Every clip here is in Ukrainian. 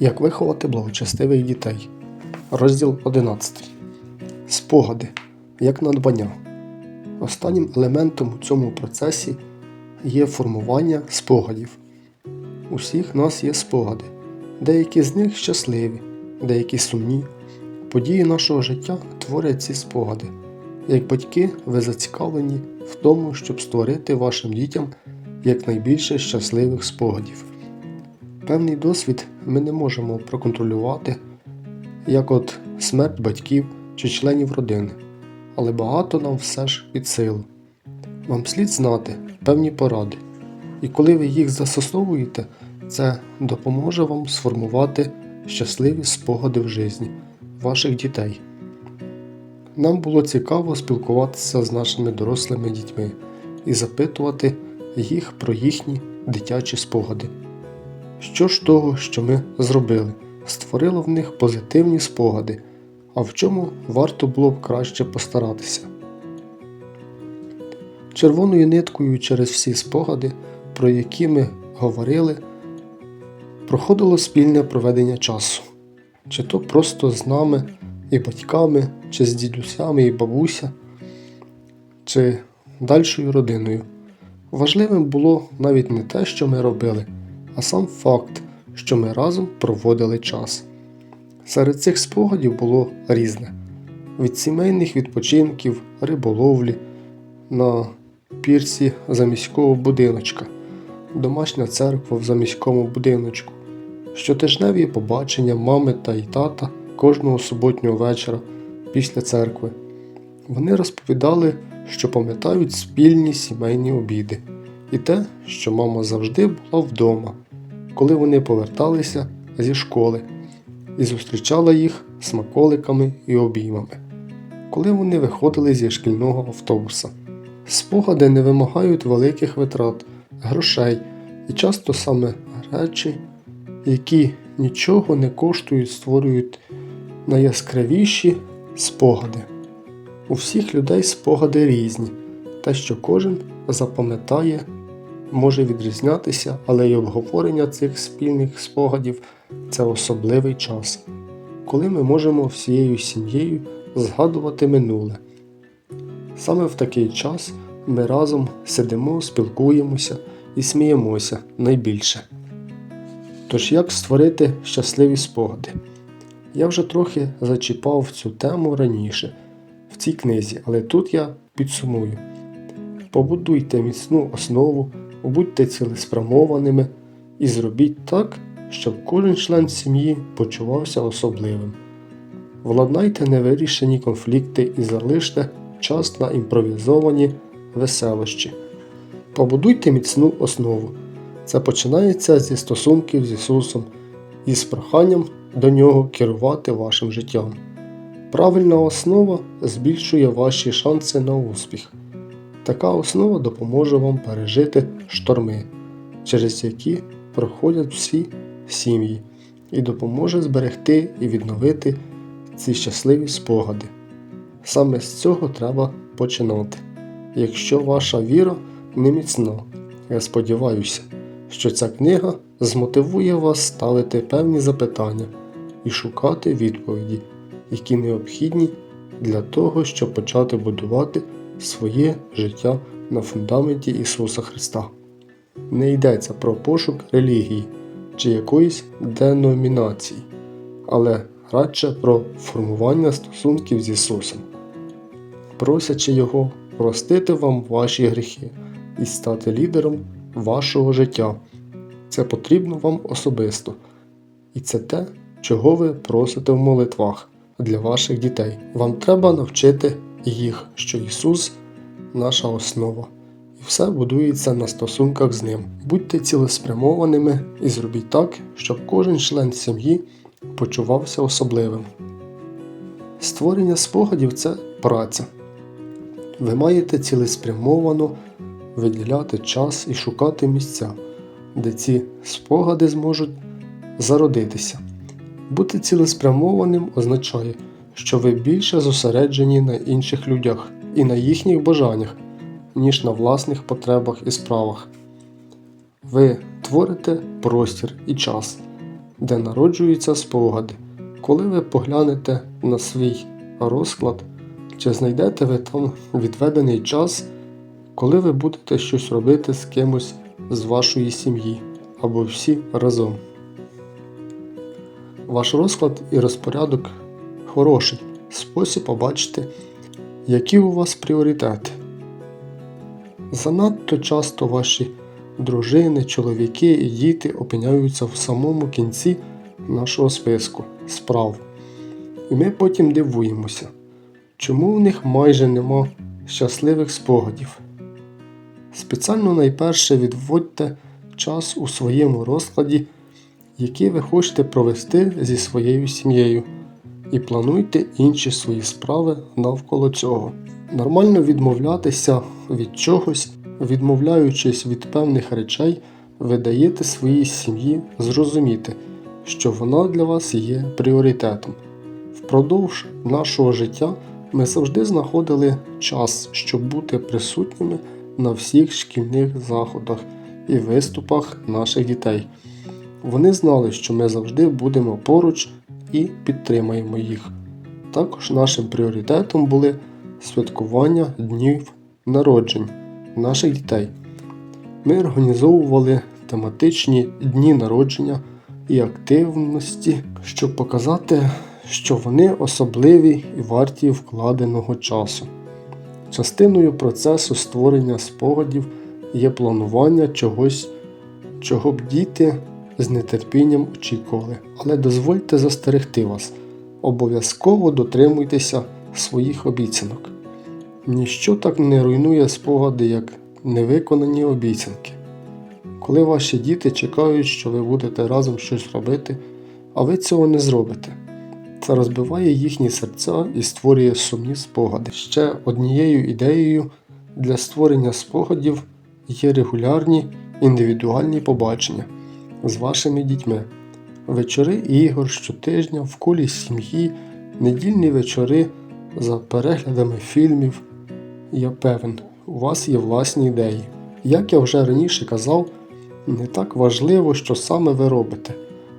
Як виховати благочестивих дітей. Розділ 11. Спогади як надбання. Останнім елементом у цьому процесі є формування спогадів. У всіх нас є спогади. Деякі з них щасливі, деякі сумні. Події нашого життя творять ці спогади. Як батьки, ви зацікавлені в тому, щоб створити вашим дітям якнайбільше щасливих спогадів. Певний досвід ми не можемо проконтролювати, як от смерть батьків чи членів родини, але багато нам все ж під силу. Вам слід знати певні поради, і коли ви їх застосовуєте, це допоможе вам сформувати щасливі спогади в житті ваших дітей. Нам було цікаво спілкуватися з нашими дорослими дітьми і запитувати їх про їхні дитячі спогади. Що ж того, що ми зробили, створило в них позитивні спогади, а в чому варто було б краще постаратися. Червоною ниткою через всі спогади, про які ми говорили, проходило спільне проведення часу, чи то просто з нами і батьками, чи з дідусями і бабуся, чи дальшою родиною. Важливим було навіть не те, що ми робили, а сам факт, що ми разом проводили час. Серед цих спогадів було різне: від сімейних відпочинків, риболовлі на пірсі заміського будиночка, домашня церква в заміському будиночку, щотижневі побачення мами та й тата кожного суботнього вечора після церкви. Вони розповідали, що пам'ятають спільні сімейні обіди, і те, що мама завжди була вдома, коли вони поверталися зі школи і зустрічала їх смаколиками і обіймами, коли вони виходили зі шкільного автобуса. Спогади не вимагають великих витрат, грошей і часто саме речі, які нічого не коштують, створюють найяскравіші спогади. У всіх людей спогади різні, те, що кожен запам'ятає, може відрізнятися, але й обговорення цих спільних спогадів це особливий час, коли ми можемо всією сім'єю згадувати минуле. Саме в такий час ми разом сидимо, спілкуємося і сміємося найбільше. Тож як створити щасливі спогади? Я вже трохи зачіпав цю тему раніше в цій книзі, але тут я підсумую. Побудуйте міцну основу, будьте цілеспрямованими і зробіть так, щоб кожен член сім'ї почувався особливим. Владнайте невирішені конфлікти і залиште час на імпровізовані веселощі. Побудуйте міцну основу. Це починається зі стосунків з Ісусом і з проханням до Нього керувати вашим життям. Правильна основа збільшує ваші шанси на успіх. Така основа допоможе вам пережити шторми, через які проходять всі сім'ї, і допоможе зберегти і відновити ці щасливі спогади. Саме з цього треба починати. Якщо ваша віра не міцна, я сподіваюся, що ця книга змотивує вас ставити певні запитання і шукати відповіді, які необхідні для того, щоб почати будувати своє життя на фундаменті Ісуса Христа. Не йдеться про пошук релігії чи якоїсь деномінації, але радше про формування стосунків з Ісусом, просячи Його простити вам ваші гріхи і стати лідером вашого життя. Це потрібно вам особисто. І це те, чого ви просите в молитвах для ваших дітей. Вам треба навчити їх, що Ісус наша основа, і все будується на стосунках з Ним. Будьте цілеспрямованими і зробіть так, щоб кожен член сім'ї почувався особливим. Створення спогадів це праця. Ви маєте цілеспрямовано виділяти час і шукати місця, де ці спогади зможуть зародитися. Бути цілеспрямованим означає, що ви більше зосереджені на інших людях і на їхніх бажаннях, ніж на власних потребах і справах. Ви творите простір і час, де народжуються спогади. Коли ви поглянете на свій розклад, чи знайдете ви там відведений час, коли ви будете щось робити з кимось з вашої сім'ї або всі разом. Ваш розклад і розпорядок хороший спосіб побачити, які у вас пріоритети. Занадто часто ваші дружини, чоловіки і діти опиняються в самому кінці нашого списку справ. І ми потім дивуємося, чому в них майже нема щасливих спогадів. Спеціально найперше відводьте час у своєму розкладі, який ви хочете провести зі своєю сім'єю, і плануйте інші свої справи навколо цього. Нормально відмовлятися від чогось, відмовляючись від певних речей, ви даєте своїй сім'ї зрозуміти, що вона для вас є пріоритетом. Впродовж нашого життя ми завжди знаходили час, щоб бути присутніми на всіх шкільних заходах і виступах наших дітей. Вони знали, що ми завжди будемо поруч і підтримаємо їх. Також нашим пріоритетом були святкування днів народжень наших дітей. Ми організовували тематичні дні народження і активності, щоб показати, що вони особливі і варті вкладеного часу. Частиною процесу створення спогадів є планування чогось, чого б діти з нетерпінням очікували. Але дозвольте застерегти вас, обов'язково дотримуйтеся своїх обіцянок. Ніщо так не руйнує спогади, як невиконані обіцянки. Коли ваші діти чекають, що ви будете разом щось робити, а ви цього не зробите. Це розбиває їхні серця і створює сумні спогади. Ще однією ідеєю для створення спогадів є регулярні індивідуальні побачення з вашими дітьми, вечори ігор щотижня в колі сім'ї, недільні вечори за переглядами фільмів. Я певен, у вас є власні ідеї. Як я вже раніше казав, не так важливо, що саме ви робите,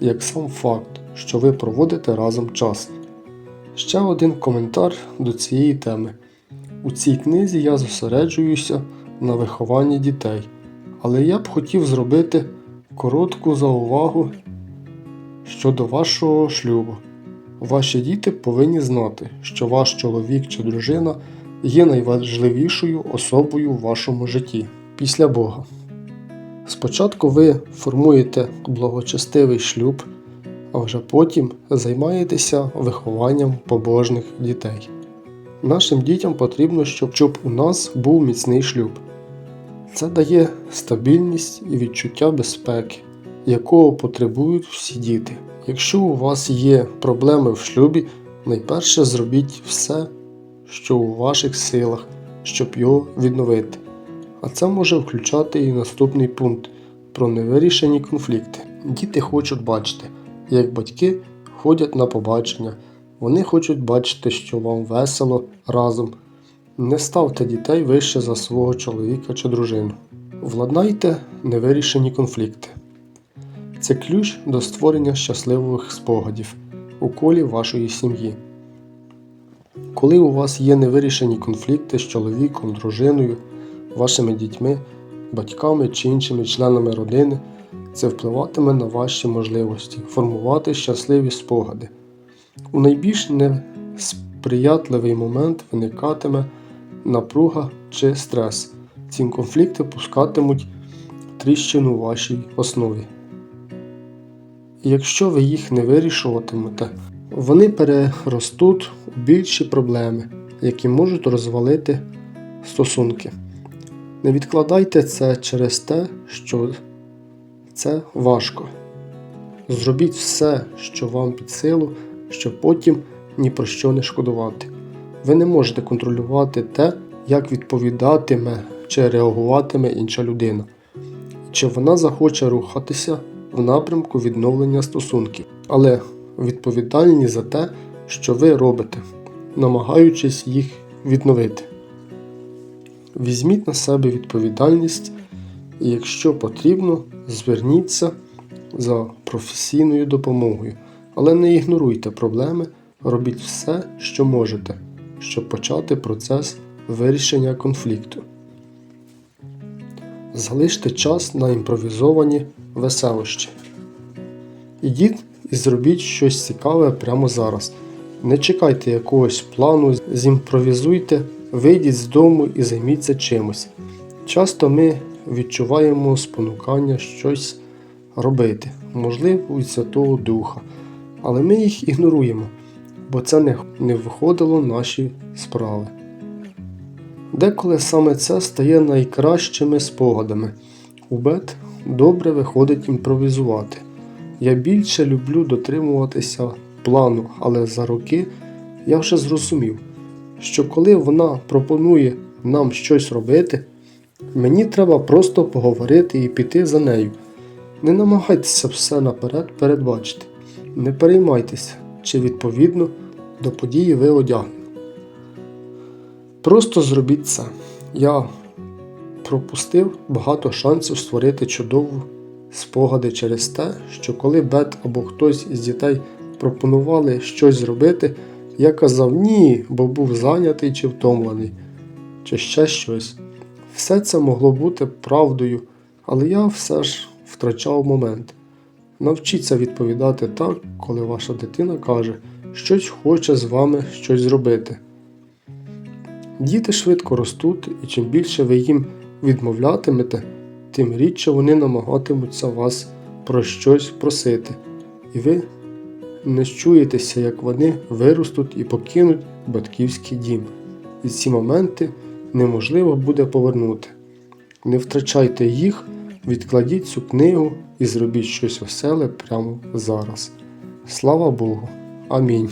як сам факт, що ви проводите разом час. Ще один коментар до цієї теми. У цій книзі я зосереджуюся на вихованні дітей, але я б хотів зробити коротку заувагу щодо вашого шлюбу. Ваші діти повинні знати, що ваш чоловік чи дружина є найважливішою особою в вашому житті після Бога. Спочатку ви формуєте благочестивий шлюб, а вже потім займаєтеся вихованням побожних дітей. Нашим дітям потрібно, щоб, у нас був міцний шлюб. Це дає стабільність і відчуття безпеки, якого потребують всі діти. Якщо у вас є проблеми в шлюбі, найперше зробіть все, що у ваших силах, щоб його відновити. А це може включати і наступний пункт про невирішені конфлікти. Діти хочуть бачити, як батьки ходять на побачення. Вони хочуть бачити, що вам весело разом. Не ставте дітей вище за свого чоловіка чи дружину. Владнайте невирішені конфлікти. Це ключ до створення щасливих спогадів у колі вашої сім'ї. Коли у вас є невирішені конфлікти з чоловіком, дружиною, вашими дітьми, батьками чи іншими членами родини, це впливатиме на ваші можливості формувати щасливі спогади. У найбільш несприятливий момент виникатиме напруга чи стрес. Ці конфлікти пускатимуть тріщину вашій основі. Якщо ви їх не вирішуватимете, вони переростуть у більші проблеми, які можуть розвалити стосунки. Не відкладайте це через те, що це важко. Зробіть все, що вам під силу, щоб потім ні про що не шкодувати. Ви не можете контролювати те, як відповідатиме чи реагуватиме інша людина, чи вона захоче рухатися в напрямку відновлення стосунків, але відповідальні за те, що ви робите, намагаючись їх відновити. Візьміть на себе відповідальність і, якщо потрібно, зверніться за професійною допомогою, але не ігноруйте проблеми, робіть все, що можете, щоб почати процес вирішення конфлікту. Залиште час на імпровізовані веселощі. Ідіть і зробіть щось цікаве прямо зараз. Не чекайте якогось плану, зімпровізуйте, вийдіть з дому і займіться чимось. Часто ми відчуваємо спонукання щось робити, можливо, від Святого Духа, але ми їх ігноруємо, бо це не, не виходило наші справи. Деколи саме це стає найкращими спогадами. У бет добре виходить імпровізувати. Я більше люблю дотримуватися плану, але за роки я вже зрозумів, що коли вона пропонує нам щось робити, мені треба просто поговорити і піти за нею. Не намагайтеся все наперед передбачити. Не переймайтеся, чи відповідно до події ви одягнені. Просто зробіть це. Я пропустив багато шансів створити чудову спогади через те, що коли Бет або хтось із дітей пропонували щось зробити, я казав ні, бо був зайнятий чи втомлений, чи ще щось. Все це могло бути правдою, але я все ж втрачав момент. Навчіться відповідати так, коли ваша дитина каже, щось хоче з вами щось зробити. Діти швидко ростуть, і чим більше ви їм відмовлятимете, тим рідше вони намагатимуться вас про щось просити, і ви не чуєтеся, як вони виростуть і покинуть батьківський дім. І ці моменти неможливо буде повернути. Не втрачайте їх, відкладіть цю книгу і зробіть щось веселе прямо зараз. Слава Богу. Амінь.